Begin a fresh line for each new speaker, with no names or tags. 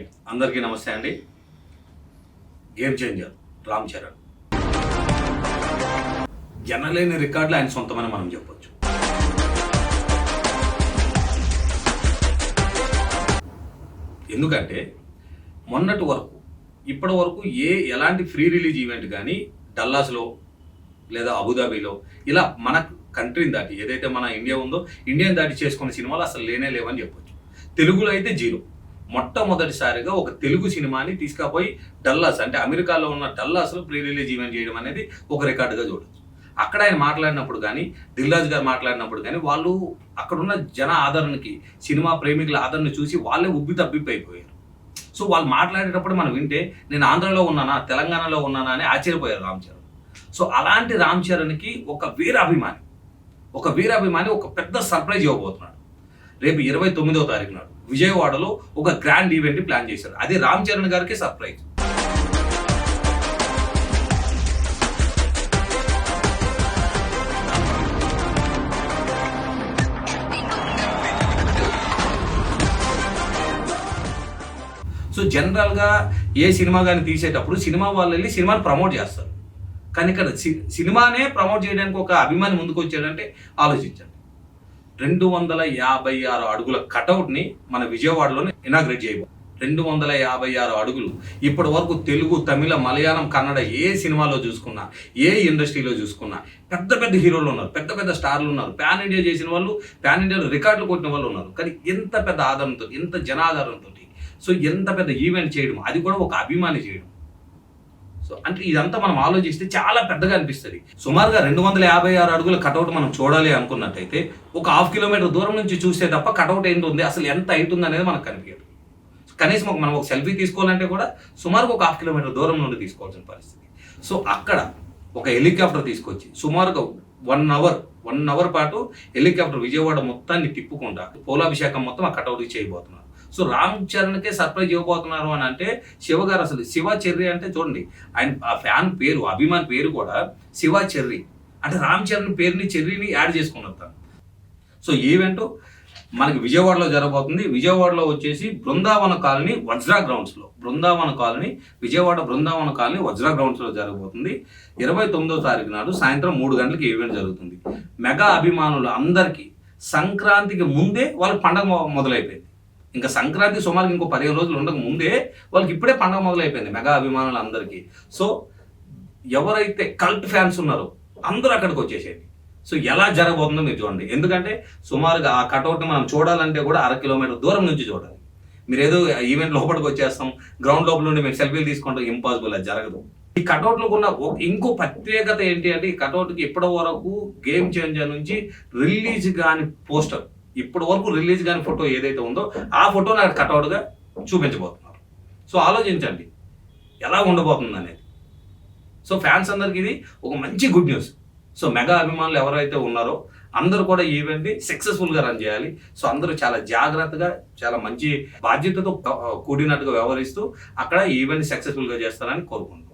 అందరికీ నమస్తే అండి. గేమ్ చేంజర్ రామ్ చరణ్ జనలేని రికార్డులు ఆయన సొంతమని మనం చెప్పొచ్చు. ఎందుకంటే మొన్నటి వరకు ఇప్పటి వరకు ఏ ఎలాంటి ఫ్రీ రిలీజ్ ఈవెంట్ కానీ డల్లాస్లో లేదా అబుదాబీలో ఇలా మన కంట్రీని దాటి ఏదైతే మన ఇండియా ఉందో ఇండియాని దాటి చేసుకున్న సినిమాలు అసలు లేనే లేవని చెప్పొచ్చు. తెలుగులో అయితే జీరో. మొట్టమొదటిసారిగా ఒక తెలుగు సినిమాని తీసుకుపోయి డల్లాస్ అంటే అమెరికాలో ఉన్న డల్లాస్లో ప్రీ రిలీజ్ ఈవెంట్ చేయడం అనేది ఒక రికార్డుగా చూడొచ్చు. అక్కడ ఆయన మాట్లాడినప్పుడు కానీ దిల్రాజు గారు మాట్లాడినప్పుడు కానీ వాళ్ళు అక్కడున్న జన ఆదరణకి సినిమా ప్రేమికుల ఆదరణ చూసి వాళ్ళే ఉబ్బి తబ్బిపోయిపోయారు సో వాళ్ళు మాట్లాడేటప్పుడు మనం వింటే నేను ఆంధ్రలో ఉన్నానా తెలంగాణలో ఉన్నానా అని ఆశ్చర్యపోయారు రామ్ చరణ్. సో అలాంటి రామ్ చరణ్కి ఒక వీరాభిమాని ఒక వీరాభిమాని ఒక పెద్ద సర్ప్రైజ్ ఇవ్వబోతున్నాడు. రేపు ఇరవై తొమ్మిదవ తారీఖు నాడు విజయవాడలో ఒక గ్రాండ్ ఈవెంట్ ప్లాన్ చేశారు. అది రామ్ చరణ్ గారికి సర్ప్రైజ్ సో జనరల్గా ఏ సినిమా కానీ తీసేటప్పుడు సినిమా వాళ్ళు వెళ్ళి సినిమాని ప్రమోట్ చేస్తారు. కానీ ఇక్కడ సి- సినిమానే ప్రమోట్ చేయడానికి ఒక అభిమాని ముందుకు వచ్చాడంటే ఆలోచించండి. రెండు వందల యాభై ఆరు అడుగుల కటౌట్ని మన విజయవాడలోనే ఇనాగ్రేట్ చేయబో రెండు వందల యాభై ఆరు అడుగులు ఇప్పటి వరకు తెలుగు తమిళ మలయాళం కన్నడ ఏ సినిమాలో చూసుకున్నా ఏ ఇండస్ట్రీలో చూసుకున్నా పెద్ద పెద్ద హీరోలు ఉన్నారు పెద్ద పెద్ద స్టార్లు ఉన్నారు ప్యాన్ ఇండియా చేసిన వాళ్ళు ప్యాన్ ఇండియాలో రికార్డులు కొట్టిన వాళ్ళు ఉన్నారు. కానీ ఎంత పెద్ద ఆదరణతో ఎంత జనాదరణతో సో ఎంత పెద్ద ఈవెంట్ చేయడం అది కూడా ఒక అభిమాని చేయడం. సో అంటే ఇదంతా మనం ఆలోచిస్తే చాలా పెద్దగా అనిపిస్తుంది. సుమారుగా రెండు వందల యాభై ఆరు అడుగుల కటౌట్ మనం చూడాలి అనుకున్నట్టయితే ఒక హాఫ్ కిలోమీటర్ దూరం నుంచి చూస్తే తప్ప కటౌట్ ఏంటి ఉంది అసలు ఎంత అవుతుంది అనేది మనకు కనిపించదు. కనీసం ఒక మనం ఒక సెల్ఫీ తీసుకోవాలంటే కూడా సుమారుగా ఒక హాఫ్ కిలోమీటర్ దూరం నుండి తీసుకోవాల్సిన పరిస్థితి. సో అక్కడ ఒక హెలికాప్టర్ తీసుకొచ్చి సుమారుగా వన్ అవర్ వన్ అవర్ పాటు హెలికాప్టర్ విజయవాడ మొత్తాన్ని తిప్పుకుంటా పోలాభిషేకం మొత్తం ఆ కటౌట్ చేయబోతున్నారు. సో రామ్ చరణ్కే సర్ప్రైజ్ ఇవ్వబోతున్నారు అని అంటే శివ గారు అసలు శివ చెర్రి అంటే చూడండి ఆయన ఆ ఫ్యాన్ పేరు అభిమాన్ పేరు కూడా శివ చెర్రి. అంటే రామ్ చరణ్ పేరుని చెర్రిని యాడ్ చేసుకున్నారు తను. సో ఈవెంట్ మనకి విజయవాడలో జరగబోతుంది. విజయవాడలో వచ్చేసి బృందావన కాలనీ వజ్రా గ్రౌండ్స్లో. బృందావన కాలనీ విజయవాడ బృందావన కాలనీ వజ్రా గ్రౌండ్స్లో జరగబోతుంది. ఇరవై తొమ్మిదో తారీఖు నాడు సాయంత్రం మూడు గంటలకి ఈవెంట్ జరుగుతుంది. మెగా అభిమానులు అందరికీ సంక్రాంతికి ముందే వాళ్ళ పండగ మొదలైపోయింది. ఇంకా సంక్రాంతి సుమారు ఇంకో పదిహేను రోజులు ఉండక ముందే వాళ్ళకి ఇప్పుడే పండగ మొదలైపోయింది మెగా అభిమానులు అందరికీ. సో ఎవరైతే కల్ట్ ఫ్యాన్స్ ఉన్నారో అందరూ అక్కడికి వచ్చేసేయండి. సో ఎలా జరగబోతుందో మీరు చూడండి. ఎందుకంటే సుమారుగా ఆ కటౌట్ని మనం చూడాలంటే కూడా అర కిలోమీటర్ దూరం నుంచి చూడాలి. మీరు ఏదో ఈవెంట్ లోపలికి వచ్చేస్తాం గ్రౌండ్ లోపల నుండి మీరు సెల్ఫీలు తీసుకుంటాం ఇంపాసిబుల్ అది జరగదు. ఈ కటౌట్లకు ఉన్న ఓ- ఇంకో ప్రత్యేకత ఏంటి అంటే ఈ కటౌట్కి ఇప్పటి వరకు గేమ్ చేంజర్ నుంచి రిలీజ్ కాని పోస్టర్ ఇప్పటి వరకు రిలీజ్ కాని ఫోటో ఏదైతే ఉందో ఆ ఫోటోని అక్కడ కటౌట్గా చూపించబోతున్నారు. సో ఆలోచించండి ఎలా ఉండబోతుంది అనేది సో ఫ్యాన్స్ అందరికి ఇది ఒక మంచి గుడ్ న్యూస్ సో మెగా అభిమానులు ఎవరైతే ఉన్నారో అందరూ కూడా ఈవెంట్ని సక్సెస్ఫుల్గా రన్ చేయాలి. సో అందరూ చాలా జాగ్రత్తగా చాలా మంచి బాధ్యతతో కూడినట్టుగా వ్యవహరిస్తూ అక్కడ ఈవెంట్ సక్సెస్ఫుల్గా చేస్తారని కోరుకుంటున్నాను